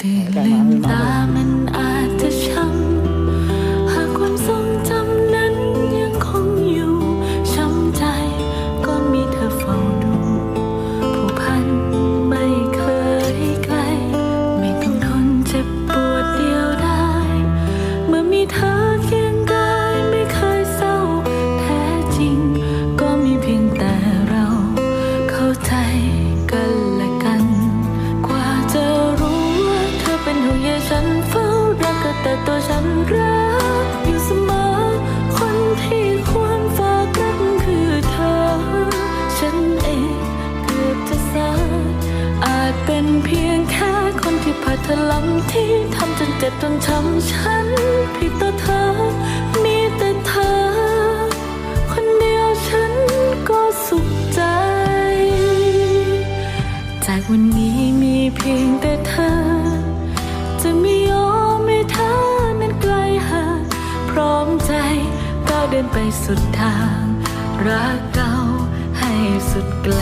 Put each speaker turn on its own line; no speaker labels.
ตื่นลืม แต่ตัวฉันรักอยู่เสมอ คนที่ควรฝากรักคือเธอ ฉันเองเกือบจะสายอาจเป็นเพียงแค่คนที่พาเธอลำที่ทำจนเจ็บจนช้ำฉันผิดต่อเธอ มีแต่เธอ คนเดียวฉันก็สุขใจ จากวันนี้มีเพียงแต่เธอ เดินไปสุดทาง รักเก่าให้สุดไกล